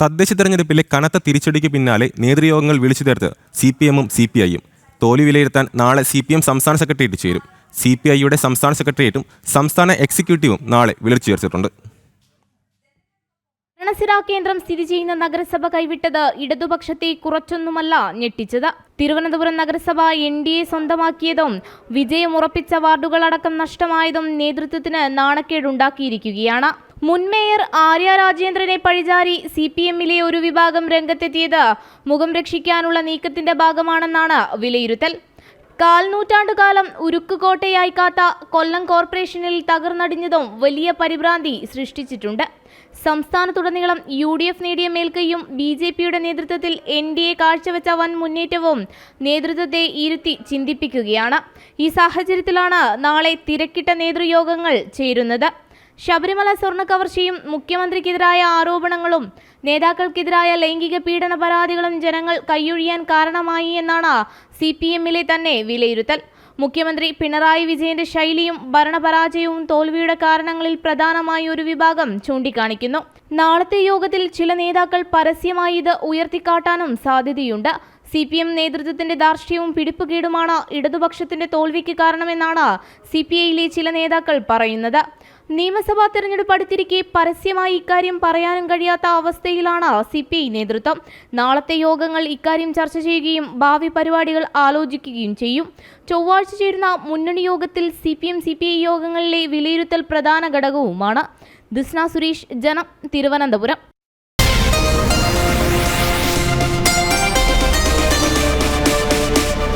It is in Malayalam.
തദ്ദേശ തെരഞ്ഞെടുപ്പിലെ കനത്ത തിരിച്ചടിക്ക് പിന്നാലെ നേതൃയോഗങ്ങൾ വിളിച്ചു ചേർത്ത് സി പി എമ്മും സി പി ഐയും. തോൽവി വിലയിരുത്താൻ നാളെ സി പി എം സംസ്ഥാന സെക്രട്ടേറിയറ്റ് ചേരും. സി പി ഐയുടെ സംസ്ഥാന സെക്രട്ടേറിയറ്റും സംസ്ഥാന എക്സിക്യൂട്ടീവും നാളെ വിളിച്ചു ചേർത്തിട്ടുണ്ട് ഭരണസിരാ കേന്ദ്രം സ്ഥിതി ചെയ്യുന്ന നഗരസഭ കൈവിട്ടത് ഇടതുപക്ഷത്തെ കുറച്ചൊന്നുമല്ല ഞെട്ടിച്ചത്. തിരുവനന്തപുരം നഗരസഭ എൻ ഡി എ സ്വന്തമാക്കിയതും വിജയമുറപ്പിച്ച വാർഡുകളടക്കം നഷ്ടമായതും നേതൃത്വത്തിന് നാണക്കേടുണ്ടാക്കിയിരിക്കുകയാണ്. മുൻ മേയർ ആര്യ രാജേന്ദ്രനെ പഴിചാരി സി പി എമ്മിലെ ഒരു വിഭാഗം രംഗത്തെത്തിയത് മുഖം രക്ഷിക്കാനുള്ള നീക്കത്തിന്റെ ഭാഗമാണെന്നാണ് വിലയിരുത്തൽ. കാൽനൂറ്റാണ്ടുകാലം ഉരുക്കുകോട്ടയായി കാത്ത കൊല്ലം കോർപ്പറേഷനിൽ തകർന്നടിഞ്ഞതും വലിയ പരിഭ്രാന്തി സൃഷ്ടിച്ചിട്ടുണ്ട്. സംസ്ഥാനത്തുടനീളം യു ഡി എഫ് നേടിയ മേൽക്കൈയും ബി ജെ പിയുടെ നേതൃത്വത്തിൽ എൻ ഡി എ കാഴ്ചവെച്ച വൻ മുന്നേറ്റവും നേതൃത്വത്തെ ഇരുത്തി ചിന്തിപ്പിക്കുകയാണ്. ഈ സാഹചര്യത്തിലാണ് നാളെ തിരക്കിട്ട നേതൃയോഗങ്ങൾ ചേരുന്നത്. ശബരിമല സ്വർണ കവർച്ചയും മുഖ്യമന്ത്രിക്കെതിരായ ആരോപണങ്ങളും നേതാക്കൾക്കെതിരായ ലൈംഗിക പീഡന പരാതികളും ജനങ്ങൾ കൈയൊഴിയാൻ കാരണമായി എന്നാണ് സി പി എമ്മിലെ തന്നെ വിലയിരുത്തൽ. മുഖ്യമന്ത്രി പിണറായി വിജയന്റെ ശൈലിയും ഭരണപരാജയവും തോൽവിയുടെ കാരണങ്ങളിൽ പ്രധാനമായി ഒരു വിഭാഗം ചൂണ്ടിക്കാണിക്കുന്നു. നാളത്തെ യോഗത്തിൽ ചില നേതാക്കൾ പരസ്യമായി ഇത് ഉയർത്തിക്കാട്ടാനും സാധ്യതയുണ്ട്. സി പി എം നേതൃത്വത്തിന്റെ ദാർഷ്ട്യവും പിടിപ്പുകേടുമാണ് ഇടതുപക്ഷത്തിന്റെ തോൽവിക്ക് കാരണമെന്നാണ് സി പി ഐയിലെ ചില നേതാക്കൾ പറയുന്നത്. നിയമസഭാ തെരഞ്ഞെടുപ്പ് അടുത്തിരിക്കെ പരസ്യമായി ഇക്കാര്യം പറയാനും കഴിയാത്ത അവസ്ഥയിലാണ് സി പി ഐ നേതൃത്വം. നാളത്തെ യോഗങ്ങൾ ഇക്കാര്യം ചർച്ച ചെയ്യുകയും ഭാവി പരിപാടികൾ ആലോചിക്കുകയും ചെയ്യും. ചൊവ്വാഴ്ച ചേരുന്ന മുന്നണി യോഗത്തിൽ C P M C P I യോഗങ്ങളിലെ വിലയിരുത്തൽ പ്രധാന ഘടകവുമാണ്. ദിസ്ന സുരേഷ് ജനം തിരുവനന്തപുരം.